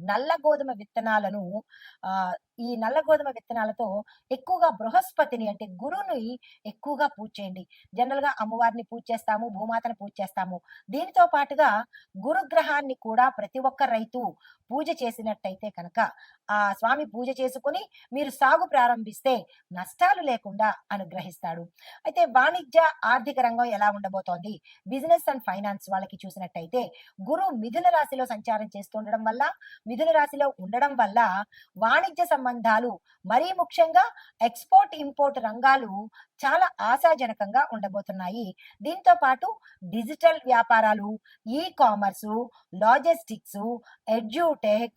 నల్ల గోధుమ విత్తనాలను ఆ ఈ నల్ల గోధుమ విత్తనాలతో ఎక్కువగా బృహస్పతిని అంటే గురువుని ఎక్కువగా పూజ చేయండి. జనరల్గా అమ్మవారిని పూజ చేస్తాము భూమాతను పూజ చేస్తాము. దీనితో పాటుగా గురుగ్రహాన్ని కూడా ప్రతి ఒక్క రైతు పూజ చేసినట్టయితే కనుక ఆ స్వామి పూజ చేసుకుని మీరు సాగు ప్రారంభిస్తే నష్టాలు లేకుండా అనుగ్రహిస్తాడు. అయితే వాణిజ్య ఆర్థిక రంగం ఎలా ఉండబోతోంది? బిజినెస్ అండ్ ఫైనాన్స్ వాళ్ళకి చూసినట్టయితే గురు మిథున రాశిలో సంచారం చేస్తుండడం వల్ల మిథున రాశిలో ఉండడం వల్ల వాణిజ్య సంబంధాలు మరీ ముఖ్యంగా ఎక్స్పోర్ట్ ఇంపోర్ట్ రంగాలు చాలా ఆశాజనకంగా ఉండబోతున్నాయి. దీంతో పాటు డిజిటల్ వ్యాపారాలు e commerce logistics edutech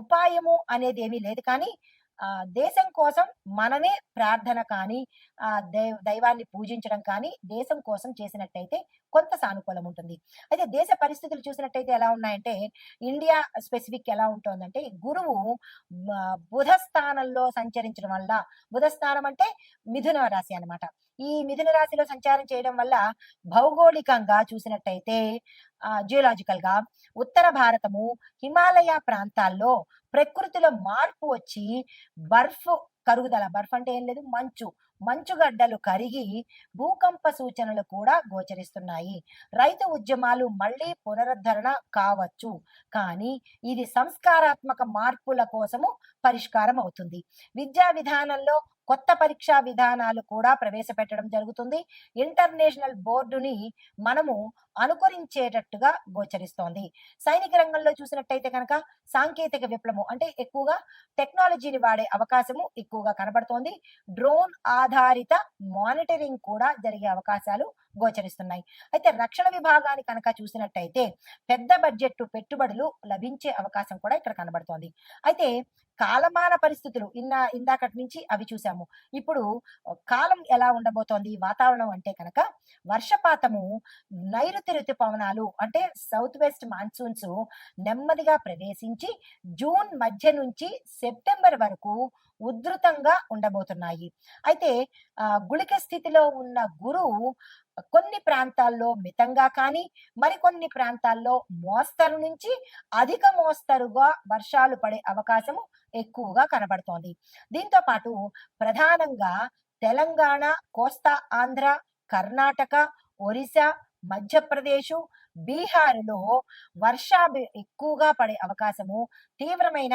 ఉపాయము అనేది ఏమీ లేదు. కానీ ఆ దేశం కోసం మనమే ప్రార్థన కానీ ఆ దైవ దైవాన్ని పూజించడం కానీ దేశం కోసం చేసినట్టయితే కొంత సానుకూలం ఉంటుంది. అయితే దేశ పరిస్థితులు చూసినట్టయితే ఎలా ఉన్నాయంటే ఇండియా స్పెసిఫిక్ ఎలా ఉంటుందంటే గురువు బుధ స్థానంలో సంచరించడం వల్ల బుధ స్థానం అంటే మిథున రాశి అనమాట ఈ మిథున రాశిలో సంచారం చేయడం వల్ల భౌగోళికంగా చూసినట్టయితే జియోలాజికల్గా ఉత్తర భారతము హిమాలయ ప్రాంతాల్లో ప్రకృతిలో మార్పు వచ్చి బర్ఫ్ కరుగుదల బర్ఫ్ అంటే ఏం లేదు మంచు మంచుగడ్డలు కరిగి భూకంప సూచనలు కూడా గోచరిస్తున్నాయి. రైతు ఉద్యమాలు మళ్ళీ పునరుద్ధరణ కావచ్చు కానీ ఇది సంస్కారాత్మక మార్పుల కోసము పరిష్కారం అవుతుంది. విద్యా విధానంలో కొత్త పరీక్షా విధానాలు కూడా ప్రవేశపెట్టడం జరుగుతుంది. ఇంటర్నేషనల్ బోర్డుని మనము అనుకరించేటట్టుగా గోచరిస్తోంది. సైనిక రంగంలో చూసినట్టయితే కనుక సాంకేతిక విప్లవం అంటే ఎక్కువగా టెక్నాలజీని వాడే అవకాశము ఎక్కువగా కనబడుతోంది. డ్రోన్ ఆధారిత మానిటరింగ్ కూడా జరిగే అవకాశాలు గోచరిస్తున్నాయి. అయితే రక్షణ విభాగాన్ని కనుక చూసినట్టయితే పెద్ద బడ్జెట్ పెట్టుబడులు లభించే అవకాశం కూడా ఇక్కడ కనబడుతోంది. అయితే కాలమాన పరిస్థితులు ఇన్నా ఇందాకటి నుంచి అవి చూసాము. ఇప్పుడు కాలం ఎలా ఉండబోతోంది? వాతావరణం అంటే కనుక వర్షపాతము నైరుతి ఋతుపవనాలు అంటే సౌత్ వెస్ట్ మాన్సూన్స్ నెమ్మదిగా ప్రవేశించి జూన్ మధ్య నుంచి సెప్టెంబర్ వరకు ఉధృతంగా ఉండబోతున్నాయి. అయితే ఆ, గుళిక స్థితిలో ఉన్న గురువు కొన్ని ప్రాంతాల్లో మితంగా కానీ మరికొన్ని ప్రాంతాల్లో మోస్తరు నుంచి అధిక మోస్తరుగా వర్షాలు పడే అవకాశము ఎక్కువగా కనబడుతోంది. దీంతో పాటు ప్రధానంగా తెలంగాణ కోస్తా ఆంధ్ర కర్ణాటక ఒరిస్సా మధ్యప్రదేశ్ బీహార్లో వర్షాభి ఎక్కువగా పడే అవకాశము తీవ్రమైన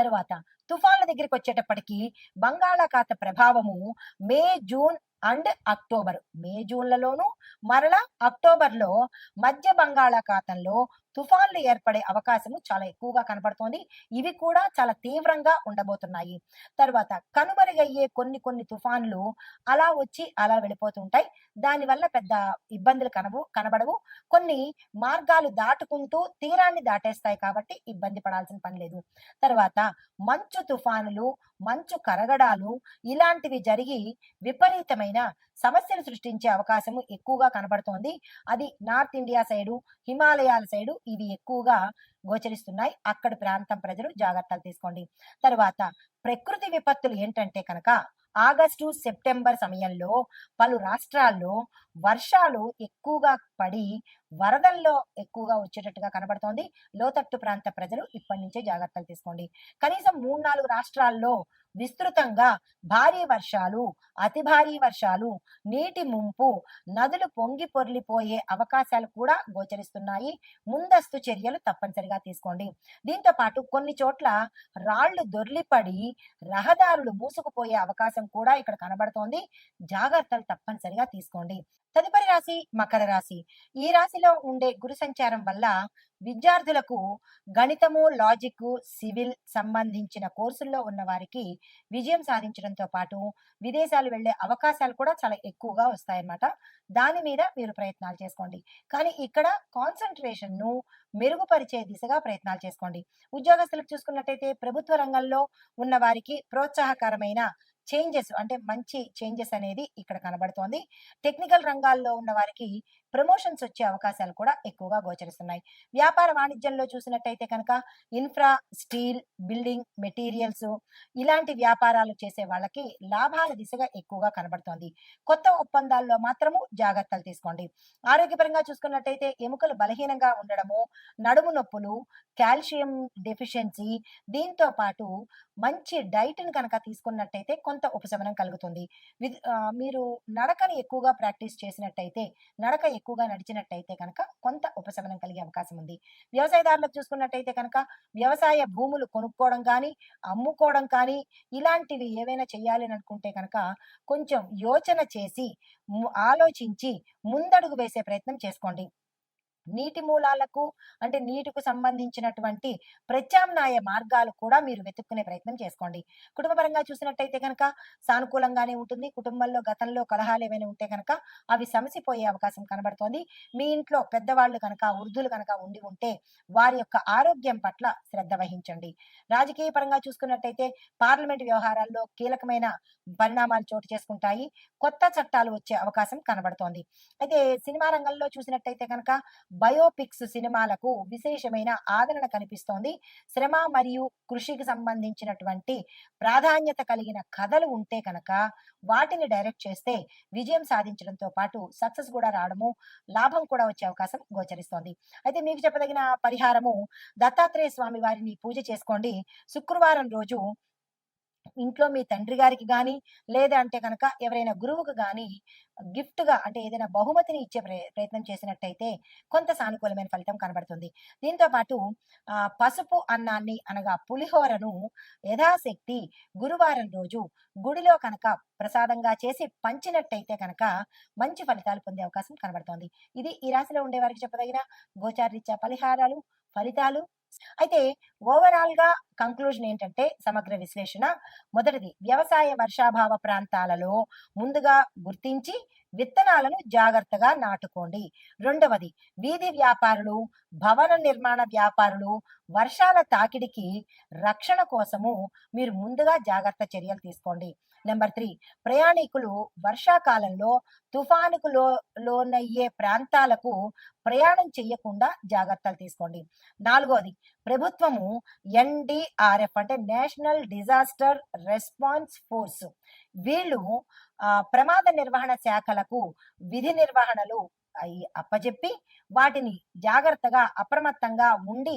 తర్వాత తుఫాన్ల దగ్గరికి వచ్చేటప్పటికి బంగాళాఖాత ప్రభావము May June and October. May జూన్లలోను మరలా అక్టోబర్లో మధ్య బంగాళాఖాతంలో తుఫాన్లు ఏర్పడే అవకాశము చాలా ఎక్కువగా కనపడుతోంది ఇవి కూడా చాలా తీవ్రంగా ఉండబోతున్నాయి. తర్వాత కనుమరుగయ్యే కొన్ని కొన్ని తుఫాన్లు అలా వచ్చి అలా వెళ్ళిపోతుంటాయి. దానివల్ల పెద్ద ఇబ్బందులు కనవు కనబడవు. కొన్ని మార్గాలు దాటుకుంటూ తీరాన్ని దాటేస్తాయి కాబట్టి ఇబ్బంది పడాల్సిన పని లేదు. తర్వాత మంచు తుఫానులు మంచు కరగడాలు ఇలాంటివి జరిగి విపరీతమైన సమస్యలు సృష్టించే అవకాశము ఎక్కువగా కనబడుతోంది. అది నార్త్ ఇండియా సైడు హిమాలయాల సైడు ఇవి ఎక్కువగా గోచరిస్తున్నాయి. అక్కడి ప్రాంతం ప్రజలు జాగ్రత్తలు తీసుకోండి. తర్వాత ప్రకృతి విపత్తులు ఏంటంటే కనుక ఆగస్టు సెప్టెంబర్ సమయంలో పలు రాష్ట్రాల్లో వర్షాలు ఎక్కువగా పడి వరదల్లో ఎక్కువగా వచ్చేటట్టుగా కనబడుతోంది. లోతట్టు ప్రాంత ప్రజలు ఇప్పటి నుంచే జాగ్రత్తలు తీసుకోండి. కనీసం మూడు నాలుగు రాష్ట్రాల్లో విస్తృతంగా భారీ వర్షాలు అతి భారీ వర్షాలు నీటి ముంపు నదులు పొంగి పొర్లిపోయే అవకాశాలు కూడా గోచరిస్తున్నాయి. ముందస్తు చర్యలు తప్పనిసరిగా తీసుకోండి. దీంతో పాటు కొన్ని చోట్ల రాళ్ళు దొర్లిపడి రహదారులు మూసుకుపోయే అవకాశం కూడా ఇక్కడ కనబడుతోంది. జాగ్రత్తలు తప్పనిసరిగా తీసుకోండి. తదుపరి రాశి మకర రాశి. ఈ రాశి రాశిలో ఉండే గురు సంచారం వల్ల విద్యార్థులకు గణితము లాజిక్ సివిల్ సంబంధించిన కోర్సుల్లో ఉన్న వారికి విజయం సాధించడంతో పాటు విదేశాలు వెళ్ళే అవకాశాలు కూడా చాలా ఎక్కువగా వస్తాయన్నమాట. దాని మీద మీరు ప్రయత్నాలు చేసుకోండి. కానీ ఇక్కడ కాన్సన్ట్రేషన్ను మెరుగుపరిచే దిశగా ప్రయత్నాలు చేసుకోండి. ఉద్యోగస్తులకు చూసుకున్నట్టయితే ప్రభుత్వ రంగంలో ఉన్న వారికి ప్రోత్సాహకరమైన చేంజెస్ అంటే మంచి చేంజెస్ అనేది ఇక్కడ కనబడుతోంది. టెక్నికల్ రంగాల్లో ఉన్న వారికి ప్రమోషన్స్ వచ్చే అవకాశాలు కూడా ఎక్కువగా గోచరిస్తున్నాయి. వ్యాపార వాణిజ్యంలో చూసినట్టయితే కనుక ఇన్ఫ్రా స్టీల్ బిల్డింగ్ మెటీరియల్స్ ఇలాంటి వ్యాపారాలు చేసే వాళ్ళకి లాభాల దిశగా ఎక్కువగా కనబడుతోంది. కొత్త ఒప్పందాల్లో మాత్రము జాగ్రత్తలు తీసుకోండి. ఆరోగ్యపరంగా చూసుకున్నట్టయితే ఎముకలు బలహీనంగా ఉండడము నడుము నొప్పులు కాల్షియం డెఫిషియన్సీ దీంతో పాటు మంచి డైట్ని కనుక తీసుకున్నట్టయితే కొంత ఉపశమనం కలుగుతుంది. మీరు నడకని ఎక్కువగా ప్రాక్టీస్ చేసినట్టయితే నడక ఎక్కువగా నడిచినట్టయితే కనుక కొంత ఉపశమనం కలిగే అవకాశం ఉంది. వ్యవసాయదారులకు చూసుకున్నట్టయితే కనుక వ్యవసాయ భూములు కొనుక్కోవడం కానీ అమ్ముకోవడం కానీ ఇలాంటివి ఏవైనా చేయాలి అని అనుకుంటే కనుక కొంచెం యోచన చేసి ఆలోచించి ముందడుగు వేసే ప్రయత్నం చేసుకోండి. నీటి మూలాలకు అంటే నీటికి సంబంధించినటువంటి ప్రత్యామ్నాయ మార్గాలు కూడా మీరు వెతుక్కునే ప్రయత్నం చేసుకోండి. కుటుంబపరంగా చూసినట్టయితే కనుక సానుకూలంగానే ఉంటుంది. కుటుంబంలో గతంలో కలహాలు ఏమైనా ఉంటే కనుక అవి సమసిపోయే అవకాశం కనబడుతోంది. మీ ఇంట్లో పెద్దవాళ్ళు కనుక వృద్ధులు కనుక ఉండి ఉంటే వారి యొక్క ఆరోగ్యం పట్ల శ్రద్ధ వహించండి. రాజకీయ పరంగా చూసుకున్నట్టయితే పార్లమెంట్ వ్యవహారాల్లో కీలకమైన పరిణామాలు చోటు చేసుకుంటాయి. కొత్త చట్టాలు వచ్చే అవకాశం కనబడుతోంది. అయితే సినిమా రంగంలో చూసినట్టయితే కనుక బయోపిక్స్ సినిమాలకు విశేషమైన ఆదరణ కనిపిస్తోంది. శ్రమ మరియు కృషికి సంబంధించినటువంటి ప్రాధాన్యత కలిగిన కథలు ఉంటే కనుక వాటిని డైరెక్ట్ చేస్తే విజయం సాధించడంతో పాటు సక్సెస్ కూడా రావడము లాభం కూడా వచ్చే అవకాశం గోచరిస్తోంది. అయితే మీకు చెప్పదగిన పరిహారము దత్తాత్రేయ స్వామి వారిని పూజ చేసుకోండి. శుక్రవారం రోజు ఇంట్లో మీ తండ్రి గారికి కానీ లేదంటే కనుక ఎవరైనా గురువుకు కానీ గిఫ్ట్గా అంటే ఏదైనా బహుమతిని ఇచ్చే ప్రయత్నం చేసినట్టయితే కొంత సానుకూలమైన ఫలితం కనబడుతుంది. దీంతో పాటు ఆ పసుపు అన్నాన్ని అనగా పులిహోరను యథాశక్తి గురువారం రోజు గుడిలో కనుక ప్రసాదంగా చేసి పంచినట్టయితే కనుక మంచి ఫలితాలు పొందే అవకాశం కనబడుతోంది. ఇది ఈ రాశిలో ఉండే వారికి చెప్పదగిన గోచారీత్యా పరిహారాలు ఫలితాలు అయితే ఓవరాల్గా కంక్లూజన్ ఏంటంటే సమగ్ర విశ్లేషణ. మొదటిది వ్యవసాయ వర్షాభావ ప్రాంతాలలో ముందుగా గుర్తించి విత్తనాలను జాగ్రత్తగా నాటుకోండి. రెండవది వీధి వ్యాపారులు భవన నిర్మాణ వ్యాపారులు వర్షాల తాకిడికి రక్షణ కోసము మీరు ముందుగా జాగ్రత్త చర్యలు తీసుకోండి. నెంబర్ త్రీ ప్రయాణికులు వర్షాకాలంలో తుఫానుకు లో లోనయ్యే ప్రాంతాలకు ప్రయాణం చేయకుండా జాగ్రత్తలు తీసుకోండి. నాలుగోది ప్రభుత్వము ఎన్డిఆర్ఎఫ్ అంటే నేషనల్ డిజాస్టర్ రెస్పాన్స్ ఫోర్స్ వీళ్ళు ప్రమాద నిర్వహణ శాఖలకు విధి నిర్వహణలు అయి అప్పజెప్పి వాటిని జాగ్రత్తగా అప్రమత్తంగా ఉండి